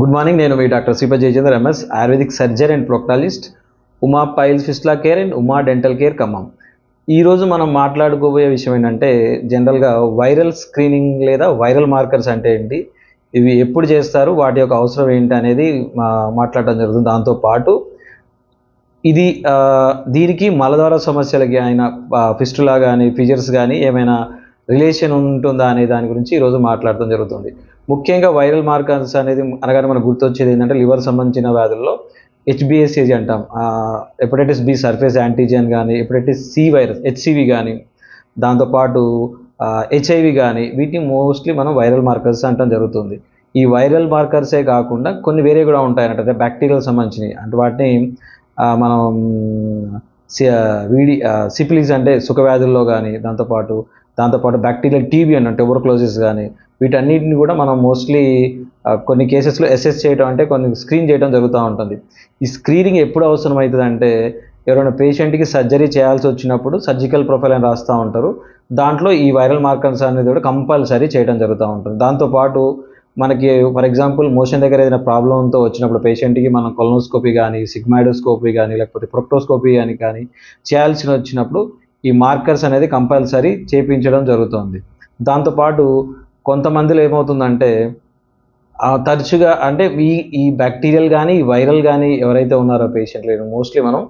Good morning నేను మీ doctor శ్రీప Jayachandra MS ayurvedic surgery and proctologist Uma piles fistula care and Uma dental care Khammam. ఈరోజు మనం మాట్లాడుకోబోయే విషయం ఏంటంటే జనరల్గా వైరల్ స్క్రీనింగ్ లేదా వైరల్ మార్కర్స్ అంటే ఏంటి ఇవి ఎప్పుడు చేస్తారు వాటి యొక్క అవసరం ఏంటి అనేది మాట్లాడటం జరుగుతుంది. దాంతోపాటు ఇది దీనికి మలద్వార సమస్యలకి అయిన ఫిస్టులా కానీ ఫిజర్స్ కానీ ఏమైనా రిలేషన్ ఉంటుందా అనే దాని గురించి ఈరోజు మాట్లాడటం జరుగుతుంది. ముఖ్యంగా వైరల్ మార్కర్స్ అనేది అనగానే మనకు గుర్తొచ్చేది ఏంటంటే లివర్ సంబంధించిన వ్యాధుల్లో హెచ్బిఎస్ఏజీ అంటాం. హెపటైటిస్ బి సర్ఫేస్ యాంటీజెన్ కానీ హెపటైటిస్ సి వైరస్ హెచ్సివి కానీ దాంతోపాటు హెచ్ఐవి కానీ వీటిని మోస్ట్లీ మనం వైరల్ మార్కర్స్ అంటాం జరుగుతుంది. ఈ వైరల్ మార్కర్సే కాకుండా కొన్ని వేరే కూడా ఉంటాయి అంటే బ్యాక్టీరియల్ సంబంధించినవి. అంటే వాటిని మనం సి- వీడి సిపిలిస్ అంటే సుఖవ్యాధుల్లో కానీ దాంతోపాటు దాంతోపాటు బ్యాక్టీరియల్ టీబీ అని ట్యూబర్క్లోసిస్ కానీ వీటన్నిటిని కూడా మనం మోస్ట్లీ కొన్ని కేసెస్లో అసెస్ చేయడం అంటే కొన్ని స్క్రీన్ చేయడం జరుగుతూ ఉంటుంది. ఈ స్క్రీనింగ్ ఎప్పుడు అవసరం అవుతుంది అంటే ఎవరైనా పేషెంట్కి సర్జరీ చేయాల్సి వచ్చినప్పుడు సర్జికల్ ప్రొఫైల్ అని రాస్తూ ఉంటారు. దాంట్లో ఈ వైరల్ మార్కర్స్ అనేది కూడా కంపల్సరీ చేయడం జరుగుతూ ఉంటుంది. దాంతోపాటు మనకి ఫర్ ఎగ్జాంపుల్ మోషన్ దగ్గర ఏదైనా ప్రాబ్లంతో వచ్చినప్పుడు పేషెంట్కి మనం కొలనోస్కోపీ కానీ సిగ్మాయిడోస్కోపీ కానీ లేకపోతే ప్రొక్టోస్కోపీ అని కానీ చేయాల్సిన వచ్చినప్పుడు ఈ మార్కర్స్ అనేది కంపల్సరీ చేపించడం జరుగుతుంది. దాంతోపాటు కొంతమందిలో ఏమవుతుందంటే తరచుగా అంటే ఈ ఈ బ్యాక్టీరియల్ కానీ వైరల్ కానీ ఎవరైతే ఉన్నారో పేషెంట్లు మోస్ట్లీ మనం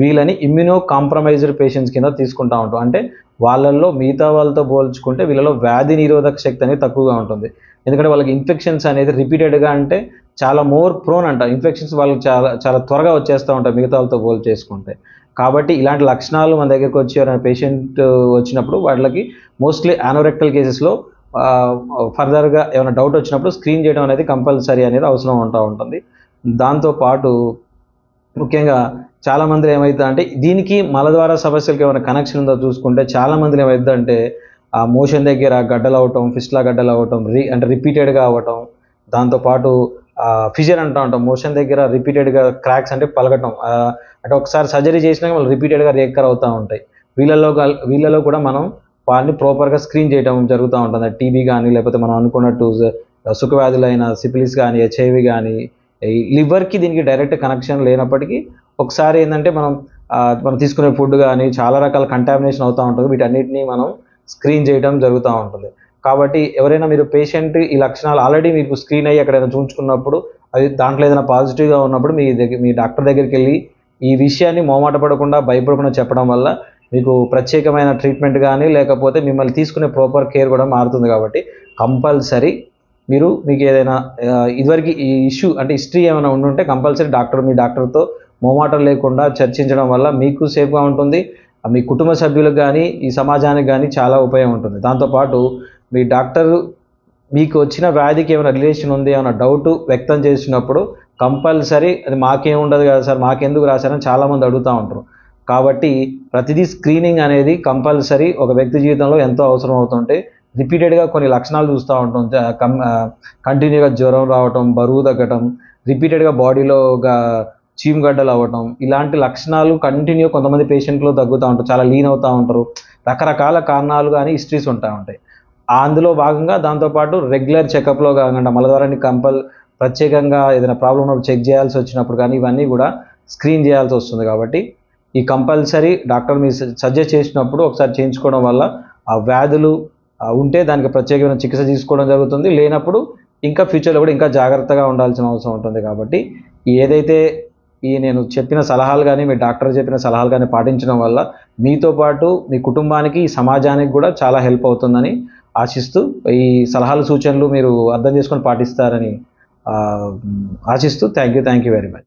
వీళ్ళని ఇమ్యూనో కాంప్రమైజ్డ్ పేషెంట్స్ కింద తీసుకుంటా ఉంటాం. అంటే వాళ్ళల్లో మిగతా వాళ్ళతో పోల్చుకుంటే వీళ్ళలో వ్యాధి నిరోధక శక్తి అనేది తక్కువగా ఉంటుంది. ఎందుకంటే వాళ్ళకి ఇన్ఫెక్షన్స్ అనేది రిపీటెడ్గా అంటే చాలా మోర్ ప్రోన్ అంట. ఇన్ఫెక్షన్స్ వాళ్ళకి చాలా చాలా త్వరగా వచ్చేస్తూ ఉంటాయి మిగతా వాళ్ళతో పోల్ చేసుకుంటే. కాబట్టి ఇలాంటి లక్షణాలు మన దగ్గరికి వచ్చి పేషెంట్ వచ్చినప్పుడు వాళ్ళకి మోస్ట్లీ ఆనోరెక్టల్ కేసెస్లో ఫర్దర్గా ఏమైనా డౌట్ వచ్చినప్పుడు స్క్రీన్ చేయడం అనేది కంపల్సరీ అనేది అవసరం ఉంటా ఉంటుంది. దాంతోపాటు ముఖ్యంగా చాలా మంది ఏమవుతుంది అంటే దీనికి మలద్వార సమస్యలకి ఏమైనా కనెక్షన్ ఉందో చూసుకుంటే చాలా మంది ఏమవుతుంది అంటే ఆ మోషన్ దగ్గర గడ్డలు అవటం ఫిస్ట్లా గడ్డలు అవటం రీ అంటే రిపీటెడ్గా అవ్వటం దాంతోపాటు ఫిజర్ అంటూ ఉంటాం. మోషన్ దగ్గర రిపీటెడ్గా క్రాక్స్ అంటే పలకటం. అంటే ఒకసారి సర్జరీ చేసినాక వాళ్ళు రిపీటెడ్గా రేక్కర్ అవుతూ ఉంటాయి. వీళ్ళలో వీళ్ళలో కూడా మనం వాళ్ళని ప్రాపర్గా స్క్రీన్ చేయడం జరుగుతూ ఉంటుంది. టీబీ కానీ లేకపోతే మనం అనుకున్నట్టు సుఖవ్యాధులైన సిపిలిస్ కానీ హెచ్ఐవి కానీ ఈ లివర్కి దీనికి డైరెక్ట్ కనెక్షన్ లేనప్పటికీ ఒకసారి ఏంటంటే మనం మనం తీసుకునే ఫుడ్ కానీ చాలా రకాల కంటామినేషన్ అవుతూ ఉంటుంది. వీటన్నిటిని మనం స్క్రీన్ చేయడం జరుగుతూ ఉంటుంది. కాబట్టి ఎవరైనా మీరు పేషెంట్ ఈ లక్షణాలు ఆల్రెడీ మీకు స్క్రీన్ అయ్యి ఎక్కడైనా చూపించుకున్నప్పుడు అది దాంట్లో ఏదైనా పాజిటివ్గా ఉన్నప్పుడు మీ దగ్గర మీ డాక్టర్ దగ్గరికి వెళ్ళి ఈ విషయాన్ని మోమాట పడకుండా భయపడకుండా చెప్పడం వల్ల మీకు ప్రత్యేకమైన ట్రీట్మెంట్ కానీ లేకపోతే మిమ్మల్ని తీసుకునే ప్రాపర్ కేర్ కూడా మారుతుంది కాబట్టి కంపల్సరీ మీరు మీకు ఏదైనా ఇదివరకు ఈ ఇష్యూ అంటే హిస్టరీ ఏమైనా ఉండుంటే కంపల్సరీ డాక్టర్ మీ డాక్టర్తో మోమాటం లేకుండా చర్చించడం వల్ల మీకు సేఫ్గా ఉంటుంది. మీ కుటుంబ సభ్యులకు కానీ ఈ సమాజానికి కానీ చాలా ఉపయోగం ఉంటుంది. దాంతోపాటు మీ డాక్టర్ మీకు వచ్చిన వ్యాధికి ఏమైనా రిలేషన్ ఉంది ఏమైనా డౌట్ వ్యక్తం చేసినప్పుడు కంపల్సరీ అది మాకేం ఉండదు కదా సార్ మాకెందుకు రాశారని చాలామంది అడుగుతూ ఉంటారు. కాబట్టి ప్రతిదీ స్క్రీనింగ్ అనేది కంపల్సరీ ఒక వ్యక్తి జీవితంలో ఎంతో అవసరం అవుతుంటే రిపీటెడ్గా కొన్ని లక్షణాలు చూస్తూ ఉంటాం. కం కంటిన్యూగా జ్వరం రావటం బరువు తగ్గటం రిపీటెడ్గా బాడీలో చీమగడ్డలు అవ్వటం ఇలాంటి లక్షణాలు కంటిన్యూ కొంతమంది పేషెంట్లు తగ్గుతూ ఉంటారు. చాలా లీన్ అవుతూ ఉంటారు. రకరకాల కారణాలు కానీ హిస్టరీస్ ఉంటా ఉంటాయి. అందులో భాగంగా దాంతోపాటు రెగ్యులర్ చెకప్లో కాకుండా మలద్వారాన్ని కంపల్ ప్రత్యేకంగా ఏదైనా ప్రాబ్లం ఉన్నప్పుడు చెక్ చేయాల్సి వచ్చినప్పుడు కానీ ఇవన్నీ కూడా స్క్రీన్ చేయాల్సి వస్తుంది కాబట్టి ఈ కంపల్సరీ డాక్టర్ మీరు సజెస్ట్ చేసినప్పుడు ఒకసారి చేయించుకోవడం వల్ల ఆ వ్యాధులు ఉంటే దానికి ప్రత్యేకమైన చికిత్స తీసుకోవడం జరుగుతుంది. లేనప్పుడు ఇంకా ఫ్యూచర్లో కూడా ఇంకా జాగ్రత్తగా ఉండాల్సిన అవసరం ఉంటుంది కాబట్టి ఏదైతే ఈ నేను చెప్పిన సలహాలు కానీ మీ డాక్టర్ చెప్పిన సలహాలు కానీ పాటించడం వల్ల మీతో పాటు మీ కుటుంబానికి ఈ సమాజానికి కూడా చాలా హెల్ప్ అవుతుందని ఆశిస్తూ ఈ సలహాలు సూచనలు మీరు అర్థం చేసుకొని పాటిస్తారని ఆశిస్తూ thank you thank you very much.